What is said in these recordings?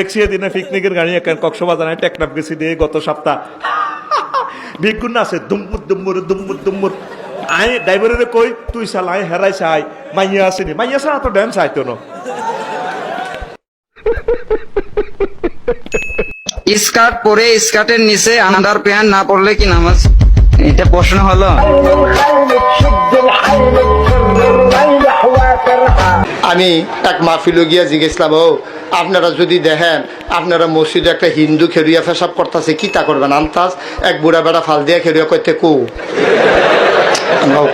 দেখছি এদিনে পিকনিকের গাড়ি কক্সবাজার টেকনাফ গেছি দিয়ে গত সপ্তাহ। আছে আই কই? তুই আই হেরাই চাই। মাইয়া আসেনি মাইয়া তো ড্যান্স স্কার্ট পরে স্কার্টের নিচে আন্ডার প্যান্ট না পরলে কি নামাজ? এটা প্রশ্ন হলো। আমি এক মাহফিলে গিয়া জিজ্ঞেসলাম, ও, আপনারা যদি দেখেন, আপনারা মসজিদে একটা হিন্দু খেরুয়া ফেসাব করতেছে, কি তা করবেন? আন্তাজ, এক বুড়া বেড়া ফাল দিয়া খেরুয়া করতে কু?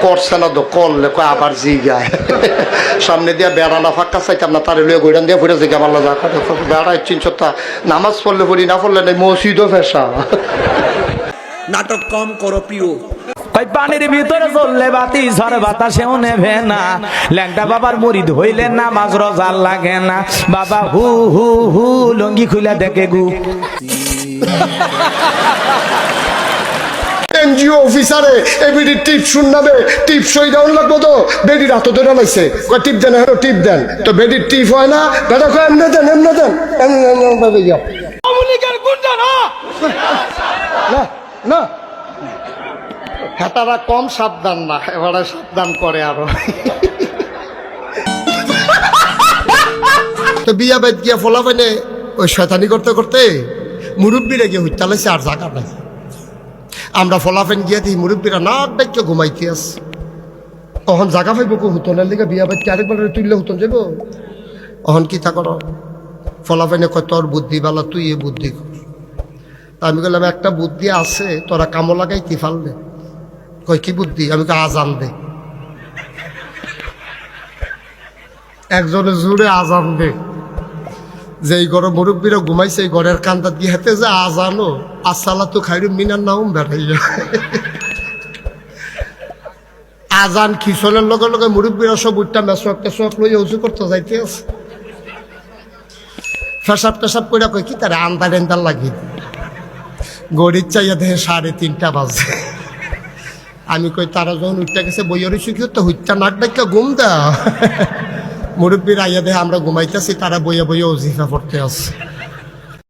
করছে না তো, করলে কয়, আবার জিগায় সামনে দিয়া বেড়া না ফাঁকা চাইতাম না, তার লইয়া গৈরান দিয়া ফুটে জিগা মাল্লা বেড়া চিন সত্তা নামাজ পড়লে পড়ি, না পড়লে নাই, মসজিদও ফেসা নাটক কম করো প্রিয়। কই পানির ভিতরে চললে বাতি ঝড় বাতাসেও নেভে না ল্যাংটা বাবার মরিদ হইলে নামাজ রোজা লাগে না বাবা হু হু হু লঙ্গি খুলে দেখে গু এনজিও অফিসারে এবিডি টিপ শুননাবে টিপ সই ডাউন লাগবো তো বেডির হাতে ধরে কয় টিপ দেন হ্যাঁ টিপ দেন তো বেডির টিপ হয় না বেটা কয় এমনে দেন এমনে দেন এমনে যাও না না হেতারা কম সাবধান না, এবারে সাবধান করে আরও। তো বিয়া বেদ গিয়া ফলা পাইনে ওই শয়তানি করতে করতে মুরব্বীরা গিয়ে হইতালাইছে আর জাগা নাই। আমরা ফলাফেন গিয়া দিই মুরব্বীরা নাক ডাক্য ঘুমাইতে আস অহন জাগা পাইব কো হুতনের লিগে বিয়া বাচ্চা আরেকবার তুললে হুতন যাব অহন কি তা কর ফলাফেনে কয়, তোর বুদ্ধি বালা, তুই এ বুদ্ধি কর। আমি বললাম, একটা বুদ্ধি আছে, তোরা কামো লাগাই কি ফাললে কয় কি বুদ্ধি? আমি কই আজান দে। একজনে জুড়ে আজান দে। যে এই ঘরে মুরব্বীরা ঘুমাইছে, এই ঘরের কান্দাত গিয়ে হেতে যে আজানো আসালা তো খাইরু মিনার নাম বেড়াইয়া। আজান খিচনের লগে লগে মুরব্বীরা সব উঠটা মেসোয়াক টেসোয়াক লইয়া উঁচু করতে যাইতে আছে। ফেসাব টেসাব করে কই, কি তারা আন্দার এন্দার লাগি গড়ির চাইয়া দেখে সাড়ে তিনটা বাজে। আমি কই, তারা যখন উঠতে গেছে, বইয়ের শিখি তো হুইটটা নাক ডাকা ঘুম দা মুরব্বীর আইয়া দেহে আমরা ঘুমাইতেছি, তারা বইয়া বইয়া অজিফা পড়তে আছে।